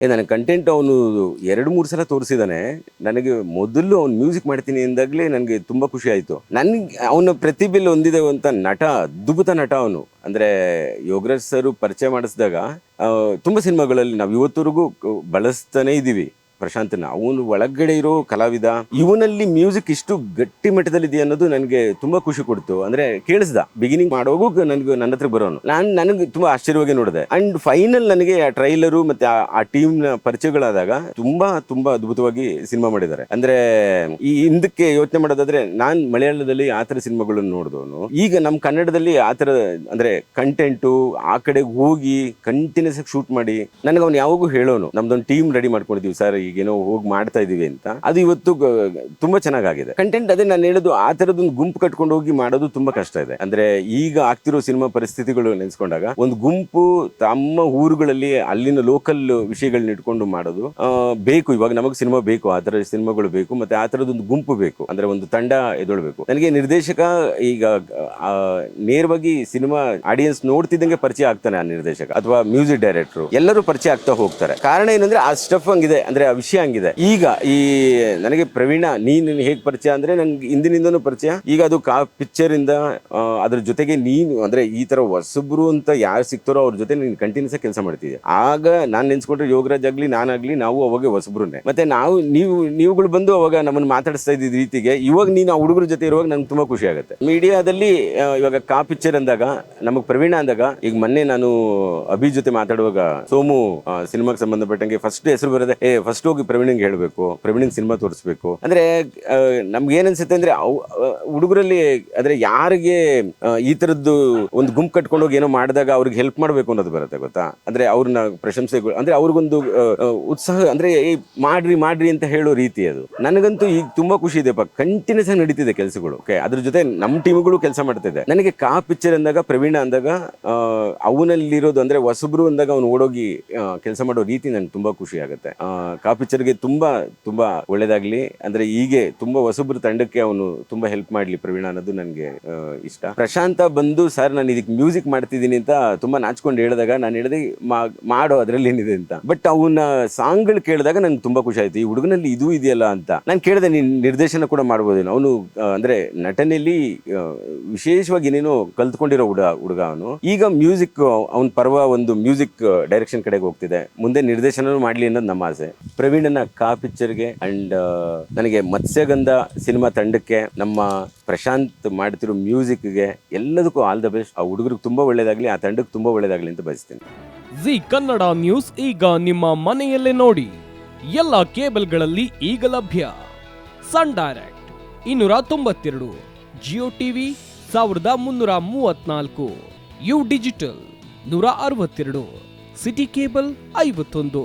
ಏ, ನನ್ನ ಕಂಟೆಂಟ್ ಅವನು ಎರಡು, ಮೂರು ಸಲ ತೋರಿಸಿದಾನೆ. ನನಗೆ ಮೊದಲು ಅವ್ನು ಮ್ಯೂಸಿಕ್ ಮಾಡ್ತೀನಿ ಎಂದಾಗಲೇ ನನಗೆ ತುಂಬ ಖುಷಿ ಆಯಿತು. ನನಗೆ, ಅವನ ಪ್ರತಿಭೆಲಿ ಹೊಂದಿದೆ ಅಂತ ನಟ, ಅದ್ಭುತ ನಟ ಅವನು. ಅಂದರೆ ಯೋಗರಾಜ್ ಸರ್ ಪರಿಚಯ ಮಾಡಿಸಿದಾಗ ತುಂಬ ಸಿನಿಮಾಗಳಲ್ಲಿ ನಾವು ಇವತ್ತವರೆಗೂ ಬಳಸ್ತಾನೇ ಇದ್ದೀವಿ ಪ್ರಶಾಂತನ, ಅವನು ಒಳಗಡೆ ಇರೋ ಕಲಾವಿದ, ಇವನಲ್ಲಿ ಮ್ಯೂಸಿಕ್ ಇಷ್ಟು ಗಟ್ಟಿ ಮಟ್ಟದಲ್ಲಿದೆ ಅನ್ನೋದು ನನಗೆ ತುಂಬಾ ಖುಷಿ ಕೊಡ್ತು. ಅಂದ್ರೆ ಕೇಳಿಸ್ದ ಬಿಗಿನಿಂಗ್ ಮಾಡೋಗು ನನಗೆ ನನ್ನ ಹತ್ರ ಬರೋನು. ನಾನು ನನಗೆ ತುಂಬಾ ಆಶ್ಚರ್ಯವಾಗಿ ನೋಡಿದೆ. ಅಂಡ್ ಫೈನಲ್ ನನಗೆ ಆ ಟ್ರೈಲರು ಮತ್ತೆ ಆ- ಆ ಟೀಮ್ನ ಪರಿಚಯಗಳಾದಾಗ ತುಂಬಾ ತುಂಬಾ ಅದ್ಭುತವಾಗಿ ಸಿನಿಮಾ ಮಾಡಿದ್ದಾರೆ. ಅಂದ್ರೆ ಈ ಹಿಂದಕ್ಕೆ ಯೋಚನೆ ಮಾಡೋದಾದ್ರೆ ನಾನ್ ಮಲಯಾಳದಲ್ಲಿ ಆ ಥರ ಸಿನಿಮಾಗಳನ್ನು ನೋಡಿದವನು. ಈಗ ನಮ್ಮ ಕನ್ನಡದಲ್ಲಿ ಆ ತರ ಅಂದ್ರೆ ಕಂಟೆಂಟು ಆ ಕಡೆ ಹೋಗಿ ಕಂಟಿನ್ಯೂಸ್ ಶೂಟ್ ಮಾಡಿ ನನಗೆ ಅವ್ನು ಯಾವಾಗೂ ಹೇಳೋನು, ನಮ್ದೊಂದು ಟೀಮ್ ರೆಡಿ ಮಾಡ್ಕೊಂಡಿದ್ದೀವಿ ಸರ್ ಈಗೇನೋ ಹೋಗಿ ಮಾಡ್ತಾ ಇದೀವಿ ಅಂತ, ಅದು ಇವತ್ತು ತುಂಬಾ ಚೆನ್ನಾಗಿದೆ ಕಂಟೆಂಟ್ ಅದೇ ನಾನು ಹೇಳೋದು, ಆ ತರದೊಂದು ಗುಂಪು ಕಟ್ಕೊಂಡು ಹೋಗಿ ಮಾಡೋದು ತುಂಬಾ ಕಷ್ಟ ಇದೆ. ಅಂದ್ರೆ ಈಗ ಆಗ್ತಿರೋ ಸಿನಿಮಾ ಪರಿಸ್ಥಿತಿಗಳು ನೆನೆಸ್ಕೊಂಡಾಗ, ಒಂದು ಗುಂಪು ತಮ್ಮ ಊರುಗಳಲ್ಲಿ ಅಲ್ಲಿನ ಲೋಕಲ್ ವಿಷಯಗಳನ್ನ ಇಟ್ಕೊಂಡು ಮಾಡೋದು ಬೇಕು. ಇವಾಗ ನಮಗೆ ಸಿನಿಮಾ ಬೇಕು, ಆ ತರ ಸಿನಿಮಾಗಳು ಬೇಕು, ಮತ್ತೆ ಆ ತರದೊಂದು ಗುಂಪು ಬೇಕು. ಅಂದ್ರೆ ಒಂದು ತಂಡ ಎದೊಳ್ಬೇಕು. ನನಗೆ ನಿರ್ದೇಶಕ ಈಗ ನೇರವಾಗಿ ಸಿನಿಮಾ ಆಡಿಯನ್ಸ್ ನೋಡ್ತಿದ್ದಂಗೆ ಪರಿಚಯ ಆಗ್ತಾನೆ ಆ ನಿರ್ದೇಶಕ, ಅಥವಾ ಮ್ಯೂಸಿಕ್ ಡೈರೆಕ್ಟರ್ ಎಲ್ಲರೂ ಪರಿಚಯ ಆಗ್ತಾ ಹೋಗ್ತಾರೆ. ಕಾರಣ ಏನಂದ್ರೆ ಆ ಸ್ಟಫ್ ಹಂಗಿದೆ. ಅಂದ್ರೆ ವಿಷಯ ಹಂಗಿದೆ. ಈಗ ಈ ನನಗೆ ಪ್ರವೀಣ ನೀನು ಹೇಗ್ ಪರಿಚಯ ಅಂದ್ರೆ ನಂಗೆ ಹಿಂದಿನಿಂದನೂ ಪರಿಚಯ. ಈಗ ಅದು ಕಾ ಪಿಕ್ಚರ್ ಇಂದ ಆ, ಅದ್ರ ಜೊತೆಗೆ ನೀನು ಅಂದ್ರೆ ಈ ತರ ಹೊಸಬ್ರು ಅಂತ ಯಾರು ಸಿಕ್ತಾರೋ ಅವ್ರ ಜೊತೆ ನೀನು ಕಂಟಿನ್ಯೂಸ್ ಕೆಲಸ ಮಾಡ್ತಿದ್ದೆ ಆಗ ನಾನು ನೆನ್ಸ್ಕೊಂಡ್ರೆ ಯೋಗರಾಜ್ ಆಗ್ಲಿ ನಾನಾಗ್ಲಿ ನಾವು ಅವಾಗ ಹೊಸಬ್ರುನೇ. ಮತ್ತೆ ನಾವು ನೀವು ನೀವುಗಳು ಬಂದು ಅವಾಗ ನಮ್ಮನ್ನ ಮಾತಾಡಿಸ್ತಾ ಇದ್ದಿದ್ದ ರೀತಿಗೆ ಇವಾಗ ನೀನು ಆ ಹುಡುಗರ ಜೊತೆ ಇರುವಾಗ ನಂಗೆ ತುಂಬಾ ಖುಷಿ ಆಗುತ್ತೆ. ಮೀಡಿಯಾದಲ್ಲಿ ಇವಾಗ ಕಾ ಪಿಕ್ಚರ್ ಅಂದಾಗ ನಮಗ್ ಪ್ರವೀಣ ಅಂದಾಗ ಈಗ ಮೊನ್ನೆ ನಾನು ಅಭಿ ಜೊತೆ ಮಾತಾಡುವಾಗ ಸೋಮು ಸಿನಿಮಾಗೆ ಸಂಬಂಧಪಟ್ಟಂಗೆ ಫಸ್ಟ್ ಹೆಸರು ಬರೋದೆ ಏ ಫಸ್ಟ್ ಹೋಗಿ ಪ್ರವೀಣಿಂಗ್ ಹೇಳ್ಬೇಕು, ಪ್ರವೀಣಿಂಗ್ ಸಿನಿಮಾ ತೋರಿಸ್ಬೇಕು. ಅಂದ್ರೆ ನಮ್ಗೆ ಏನ್ ಅನ್ಸುತ್ತೆ ಅಂದ್ರೆ ಹುಡುಗರಲ್ಲಿ ಅಂದ್ರೆ ಯಾರಿಗೆ ಈ ತರದ್ದು ಒಂದು ಗುಂಪು ಕಟ್ಕೊಂಡು ಹೋಗಿ ಏನೋ ಮಾಡಿದಾಗ ಅವ್ರಿಗೆ ಹೆಲ್ಪ್ ಮಾಡ್ಬೇಕು ಅನ್ನೋದು ಬರುತ್ತೆ ಗೊತ್ತಾ? ಅಂದ್ರೆ ಅವ್ರನ್ನ ಪ್ರಶಂಸೆಗಳು, ಅಂದ್ರೆ ಅವ್ರಿಗೊಂದು ಉತ್ಸಾಹ, ಅಂದ್ರೆ ಮಾಡ್ರಿ ಮಾಡ್ರಿ ಅಂತ ಹೇಳೋ ರೀತಿ ಅದು. ನನಗಂತೂ ಈಗ ತುಂಬಾ ಖುಷಿ ಇದೆಪ್ಪ ಕಂಟಿನ್ಯೂಸ್ ಆಗಿ ನಡೀತಿದೆ ಕೆಲಸಗಳು, ಓಕೆ? ಅದ್ರ ಜೊತೆ ನಮ್ಮ ಟೀಮ್ಗಳು ಕೆಲಸ ಮಾಡ್ತಿದೆ ನನಗೆ ಕಾ ಪಿಕ್ಚರ್ ಅಂದಾಗ, ಪ್ರವೀಣ ಅಂದಾಗ ಅವನಲ್ಲಿರೋದು ಅಂದ್ರೆ ಹೊಸಬ್ರು ಅಂದಾಗ ಅವ್ನು ಓಡೋಗಿ ಕೆಲಸ ಮಾಡೋ ರೀತಿ ನನಗೆ ತುಂಬಾ ಖುಷಿ ಆಗುತ್ತೆ. ಆ, ಪಿಕ್ಚರ್ಗೆ ತುಂಬ ತುಂಬ ಒಳ್ಳೇದಾಗ್ಲಿ. ಅಂದ್ರೆ ಹೀಗೆ ತುಂಬ ಹೊಸಬ್ರ ತಂಡಕ್ಕೆ ಅವನು ತುಂಬಾ ಹೆಲ್ಪ್ ಮಾಡ್ಲಿ ಪ್ರವೀಣ ಅನ್ನೋದು ನನಗೆ ಇಷ್ಟ. ಪ್ರಶಾಂತ ಬಂದು ಸರ್ ನಾನು ಇದಕ್ಕೆ ಮ್ಯೂಸಿಕ್ ಮಾಡ್ತಿದ್ದೀನಿ ಅಂತ ತುಂಬಾ ನಾಚ್ಕೊಂಡು ಹೇಳಿದಾಗ ನಾನು ಹೇಳಿದೆ ಮಾಡೋ ಅದರಲ್ಲಿ ಏನಿದೆ ಅಂತ. ಬಟ್ ಅವನ ಸಾಂಗ್ಗಳು ಕೇಳಿದಾಗ ನಂಗೆ ತುಂಬಾ ಖುಷಿ ಆಯ್ತು ಈ ಹುಡುಗನಲ್ಲಿ ಇದು ಇದೆಯಲ್ಲ ಅಂತ. ನಾನು ಕೇಳಿದೆ ನೀನು ನಿರ್ದೇಶನ ಕೂಡ ಮಾಡ್ಬೋದೇನು? ಅವನು ಅಂದ್ರೆ ನಟನೆಯಲ್ಲಿ ವಿಶೇಷವಾಗಿ ಏನೇನೋ ಕಲ್ತ್ಕೊಂಡಿರೋ ಹುಡುಗ ಹುಡುಗ ಅವನು. ಈಗ ಮ್ಯೂಸಿಕ್ ಅವನ ಪರ್ವ ಒಂದು ಮ್ಯೂಸಿಕ್ ಡೈರೆಕ್ಷನ್ ಕಡೆಗೆ ಹೋಗ್ತಿದೆ. ಮುಂದೆ ನಿರ್ದೇಶನ ಮಾಡ್ಲಿ ಅನ್ನೋದು ನಮ್ಮ ಆಸೆ. ಪ್ರವೀಣನ ಕಾ ಪಿಕ್ಚರ್ಗೆ ಅಂಡ್ ನನಗೆ ಮತ್ಸ್ಯಗಂಧ ಸಿನಿಮಾ ತಂಡಕ್ಕೆ ನಮ್ಮ ಪ್ರಶಾಂತ್ ಮಾಡ್ತಿರೋ ಮ್ಯೂಸಿಕ್ಗೆ ಎಲ್ಲದಕ್ಕೂ ಆಲ್ ದ ಬೆಸ್ಟ್. ಆ ಹುಡುಗರಿಗೆ ತುಂಬಾ ಒಳ್ಳೇದಾಗ್ಲಿ, ಆ ತಂಡಕ್ಕೆ ತುಂಬಾ ಒಳ್ಳೇದಾಗ್ಲಿ ಅಂತ ಬಯಸ್ತೀನಿ. ಜಿ ಕನ್ನಡ ನ್ಯೂಸ್ ಈಗ ನಿಮ್ಮ ಮನೆಯಲ್ಲೇ ನೋಡಿ. ಎಲ್ಲ ಕೇಬಲ್ಗಳಲ್ಲಿ ಈಗ ಲಭ್ಯ. ಸನ್ ಡೈರೆಕ್ಟ್ ಇನ್ನೂರ ತೊಂಬತ್ತೆರಡು, ಜಿಯೋ ಟಿವಿ ಸಾವಿರದ ಮುನ್ನೂರ ಮೂವತ್ನಾಲ್ಕು ಯು ಡಿಜಿಟಲ್ ನೂರ ಅರವತ್ತೆರಡು, ಸಿಟಿ ಕೇಬಲ್ ಐವತ್ತೊಂದು.